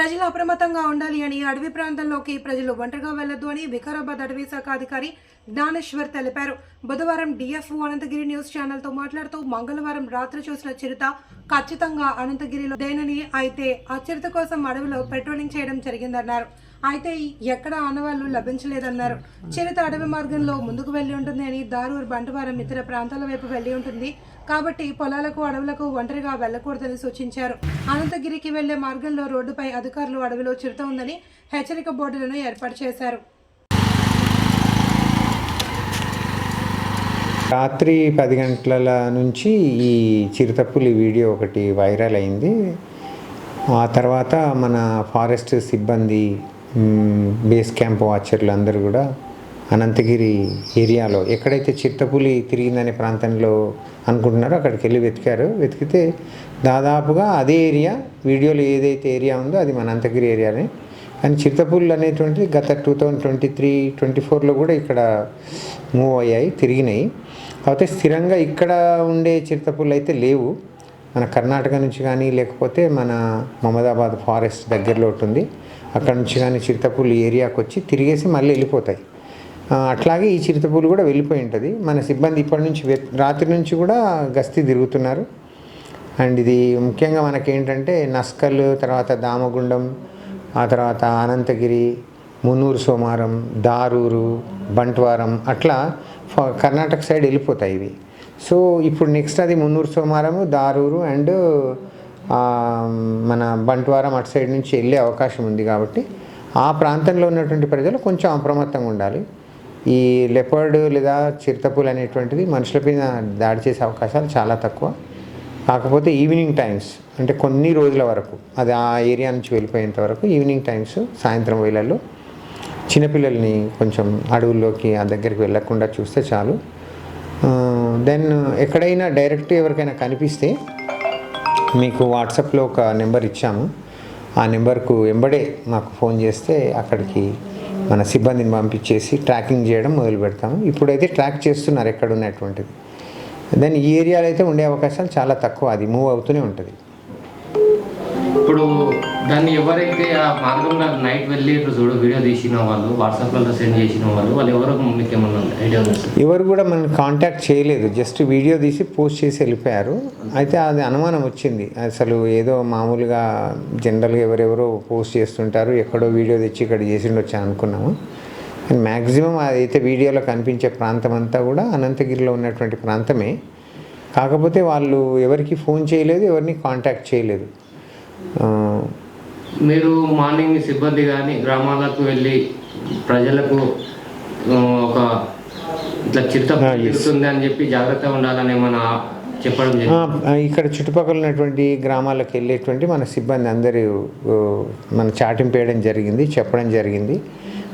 ప్రజలు అప్రమత్తంగా ఉండాలి అని అడవి ప్రాంతంలోకి ప్రజలు ఒంటరిగా వెళ్ళొద్దు అని వికారాబాద్ అటవీ శాఖ అధికారి జ్ఞానేశ్వర్ తెలిపారు. బుధవారం డిఎఫ్ఓ అనంతగిరి న్యూస్ ఛానల్తో మాట్లాడుతూ మంగళవారం రాత్రి చూసిన చిరుత ఖచ్చితంగా అనంతగిరిలో దేనని అయితే ఆ చిరుత కోసం అడవిలో పెట్రోలింగ్ చేయడం జరిగిందన్నారు. అయితే ఎక్కడ ఆనవాళ్ళు లభించలేదన్నారు. చిరుత అడవి మార్గంలో ముందుకు వెళ్ళి ఉంటుంది అని దారూర్ బంటవారం ఇతర ప్రాంతాల వైపు వెళ్ళి ఉంటుంది. కాబట్టి పొలాలకు అడవులకు ఒంటరిగా వెళ్ళకూడదని సూచించారు. అనంతగిరికి వెళ్ళే మార్గంలో రోడ్డుపై అధికారులు అడవిలో చిరుత ఉందని హెచ్చరిక బోర్డులను ఏర్పాటు చేశారు. రాత్రి పది గంటల నుంచి ఈ చిరుతప్పులు వీడియో ఒకటి వైరల్ అయింది. ఆ తర్వాత మన ఫారెస్ట్ సిబ్బంది బేస్ క్యాంప్ వాచర్లు అందరూ కూడా అనంతగిరి ఏరియాలో ఎక్కడైతే చిత్తపులి తిరిగిందనే ప్రాంతంలో అనుకుంటున్నారో అక్కడికి వెళ్ళి వెతికారు. వెతికితే దాదాపుగా అదే ఏరియా వీడియోలో ఏదైతే ఏరియా ఉందో అది మన అనంతగిరి ఏరియానే. కానీ చిరుతపుళ్ళు అనేటువంటిది గత two thousand twenty three twenty ఫోర్లో కూడా ఇక్కడ మూవ్ అయ్యాయి తిరిగినాయి. కాకపోతే స్థిరంగా ఇక్కడ ఉండే చిరుతపుళ్ళు అయితే లేవు. మన కర్ణాటక నుంచి కానీ లేకపోతే మన మమదాబాద్ ఫారెస్ట్ దగ్గరలో ఉంటుంది అక్కడ నుంచి కానీ చిరుతపులు ఏరియాకి వచ్చి తిరిగేసి మళ్ళీ వెళ్ళిపోతాయి. అట్లాగే ఈ చిరుతపులు కూడా వెళ్ళిపోయి ఉంటుంది. మన సిబ్బంది ఇప్పటి నుంచి రాత్రి నుంచి కూడా గస్తీ తిరుగుతున్నారు. అండ్ ఇది ముఖ్యంగా మనకేంటంటే నస్కల్ తర్వాత దామగుండం ఆ తర్వాత అనంతగిరి మున్నూరు సోమారం దారూరు బంట్వారం అట్లా ఫ- కర్ణాటక సైడ్ వెళ్ళిపోతాయి ఇవి. సో ఇప్పుడు నెక్స్ట్ అది మున్నూరు సోమారము దారూరు అండ్ మన బంట్వారం అటు సైడ్ నుంచి వెళ్ళే అవకాశం ఉంది కాబట్టి ఆ ప్రాంతంలో ఉన్నటువంటి ప్రజలు కొంచెం అప్రమత్తంగా ఉండాలి. ఈ లెపర్డ్ లేదా చిరుతపులు అనేటువంటిది మనుషుల మీద దాడి చేసే అవకాశాలు చాలా తక్కువ. కాకపోతే ఈవినింగ్ టైమ్స్ అంటే కొన్ని రోజుల వరకు అది ఆ ఏరియా నుంచి వెళ్ళిపోయేంత వరకు ఈవినింగ్ టైమ్స్ సాయంత్రం వేళల్లో చిన్నపిల్లల్ని కొంచెం అడవుల్లోకి ఆ దగ్గరికి వెళ్ళకుండా చూస్తే చాలు. దెన్ ఎక్కడైనా డైరెక్ట్ ఎవరికైనా కనిపిస్తే మీకు వాట్సాప్లో ఒక నెంబర్ ఇచ్చాము. ఆ నెంబర్కు వెంబడే మాకు ఫోన్ చేస్తే అక్కడికి మన సిబ్బందిని పంపించేసి ట్రాకింగ్ చేయడం మొదలు పెడతాము. ఇప్పుడైతే ట్రాక్ చేస్తున్నారు ఎక్కడ ఉన్నటువంటిది. దెన్ ఈ ఏరియాలో అయితే ఉండే అవకాశాలు చాలా తక్కువ. అది మూవ్ అవుతూనే ఉంటుంది. ఇప్పుడు దాన్ని ఎవరైతే ఆ మార్గంలో నైట్ వెళ్ళి చూడు వీడియో తీసిన వాళ్ళు వాట్సాప్లలో సెండ్ చేసిన వాళ్ళు వాళ్ళు ఎవరో మీకు ఏమన్నా ఐడియా ఉంది? ఎవరు కూడా మనం కాంటాక్ట్ చేయలేదు. జస్ట్ వీడియో తీసి పోస్ట్ చేసి వెళ్ళిపోయారు. అయితే అది అనుమానం వచ్చింది. అసలు ఏదో మామూలుగా జనరల్గా ఎవరెవరో పోస్ట్ చేస్తుంటారు ఎక్కడో వీడియో తెచ్చి ఇక్కడ చేసిండొచ్చు అనుకున్నాము. కానీ మ్యాక్సిమం అదైతే వీడియోలో కనిపించే ప్రాంతం అంతా కూడా అనంతగిరిలో ఉన్నటువంటి ప్రాంతమే. కాకపోతే వాళ్ళు ఎవరికి ఫోన్ చేయలేదు ఎవరిని కాంటాక్ట్ చేయలేదు. మీరు మార్నింగ్ మీ సిబ్బంది కానీ గ్రామాలకు వెళ్ళి ప్రజలకు ఒక ఇట్లా yes. తిరుగుతుంది అని చెప్పి జాగ్రత్తగా ఉండాలని ఏమైనా చెప్పడం ఇక్కడ చుట్టుపక్కల ఉన్నటువంటి గ్రామాలకు వెళ్ళేటువంటి మన సిబ్బంది అందరూ మన చాటింపు వేయడం జరిగింది చెప్పడం జరిగింది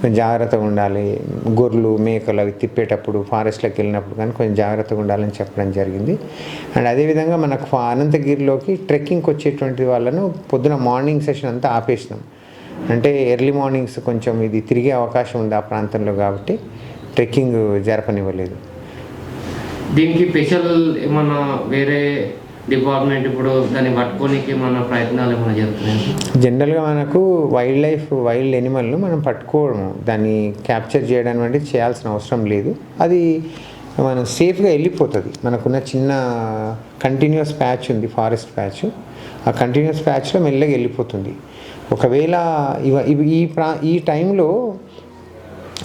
జాగ్రత్తగా ఉండాలి. గొర్రెలు మేకలు అవి తిప్పేటప్పుడు ఫారెస్ట్లోకి వెళ్ళినప్పుడు కానీ కొంచెం జాగ్రత్తగా ఉండాలని చెప్పడం జరిగింది. అండ్ అదేవిధంగా మనకు అనంతగిరిలోకి ట్రెక్కింగ్కి వచ్చేటువంటి వాళ్ళను పొద్దున మార్నింగ్ సెషన్ అంతా ఆపేసినాం. అంటే ఎర్లీ మార్నింగ్స్ కొంచెం ఇది తిరిగే అవకాశం ఉంది ఆ ప్రాంతంలో కాబట్టి ట్రెక్కింగ్ జరపనివ్వలేదు. దీనికి స్పెషల్ ఏమన్నా వేరే డిపార్ట్మెంట్ ఇప్పుడు దాన్ని పట్టుకోనికి మన ప్రయత్నాలు ఏమైనా జరుగుతున్నాయి? జనరల్గా మనకు వైల్డ్ లైఫ్ వైల్డ్ ఎనిమల్ను మనం పట్టుకోవడము దాన్ని క్యాప్చర్ చేయడం వంటి చేయాల్సిన అవసరం లేదు. అది మనం సేఫ్గా వెళ్ళిపోతుంది. మనకున్న చిన్న కంటిన్యూస్ ప్యాచ్ ఉంది ఫారెస్ట్ ప్యాచ్. ఆ కంటిన్యూస్ ప్యాచ్లో మెల్లగా వెళ్ళిపోతుంది. ఒకవేళ ఇవ ఇవి ఈ ప్రా ఈ టైంలో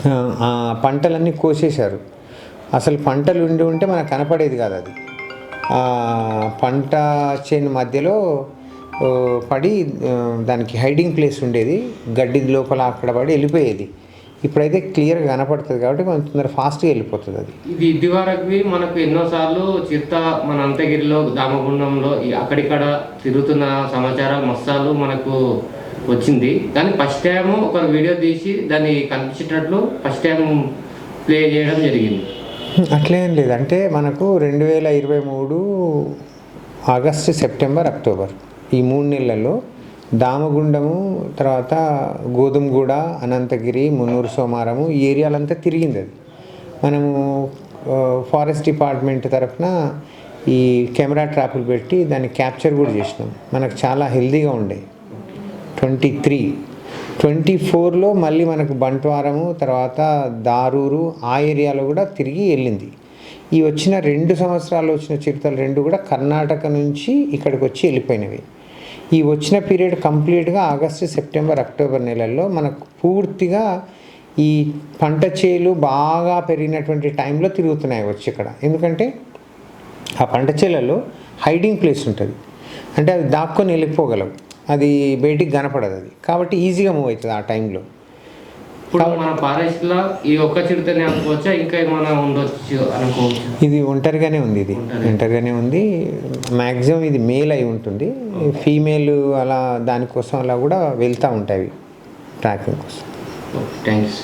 ఆ, పంటలన్నీ కోసేశారు. అసలు పంటలు ఉండి ఉంటే మనకు కనపడేది కాదు అది. పంట చేను మధ్యలో పడి దానికి హైడింగ్ ప్లేస్ ఉండేది. గడ్డి లోపల అక్కడ పడి వెళ్ళిపోయేది. ఇప్పుడైతే క్లియర్గా కనపడుతుంది కాబట్టి కొంచెం తొందర ఫాస్ట్గా వెళ్ళిపోతుంది అది. ఇది ఇది వరకు మనకు ఎన్నోసార్లు చిత్త మన అంతగిరిలో దామగుండంలో అక్కడిక్కడ తిరుగుతున్న సమాచారం మస్తాలు మనకు వచ్చింది. కానీ ఫస్ట్ టైం ఒక వీడియో తీసి దాన్ని కనిపించేటట్లు ఫస్ట్ టైం ప్లే చేయడం జరిగింది. అట్లేం లేదు. అంటే మనకు రెండు వేల ఇరవై మూడు ఆగస్టు సెప్టెంబర్ అక్టోబర్ ఈ మూడు నెలల్లో దామగుండము తర్వాత గోధుమగూడ అనంతగిరి మున్నూరు సోమారము ఈ ఏరియాలంతా తిరిగింది అది. మనము ఫారెస్ట్ డిపార్ట్మెంట్ తరఫున ఈ కెమెరా ట్రాపులు పెట్టి దాన్ని క్యాప్చర్ కూడా చేసినాం. మనకు చాలా హెల్దీగా ఉండే. ట్వంటీ త్రీ ట్వంటీ ఫోర్లో మళ్ళీ మనకు బంట్వారము తర్వాత దారూరు ఆ ఏరియాలో కూడా తిరిగి వెళ్ళింది. ఈ వచ్చిన రెండు సంవత్సరాలు వచ్చిన చిరుతలు రెండు కూడా కర్ణాటక నుంచి ఇక్కడికి వచ్చి వెళ్ళిపోయినవి. ఈ వచ్చిన పీరియడ్ కంప్లీట్గా ఆగస్టు సెప్టెంబర్ అక్టోబర్ నెలల్లో మనకు పూర్తిగా ఈ పంట చేలు బాగా పెరిగినటువంటి టైంలో తిరుగుతున్నాయి వచ్చి ఇక్కడ. ఎందుకంటే ఆ పంట చేలలో హైడింగ్ ప్లేస్ ఉంటుంది. అంటే అది దాక్కొని వెళ్ళిపోగలవు. అది బయటికి కనపడదు అది. కాబట్టి ఈజీగా మూవ్ అవుతుంది ఆ టైంలో ఇప్పుడు మన ఈ ఒక్క చిరుతని అనుకోవచ్చా ఇంకా ఏమైనా ఉండొచ్చు అనుకోవచ్చు? ఇది ఒంటరిగానే ఉంది ఇది. ఒంటరిగానే ఉంది. మ్యాక్సిమం ఇది మేల్ అయి ఉంటుంది. ఫీమేల్ అలా దానికోసం అలా కూడా వెళ్తూ ఉంటాయి ట్రాకింగ్ కోసం. థ్యాంక్స్.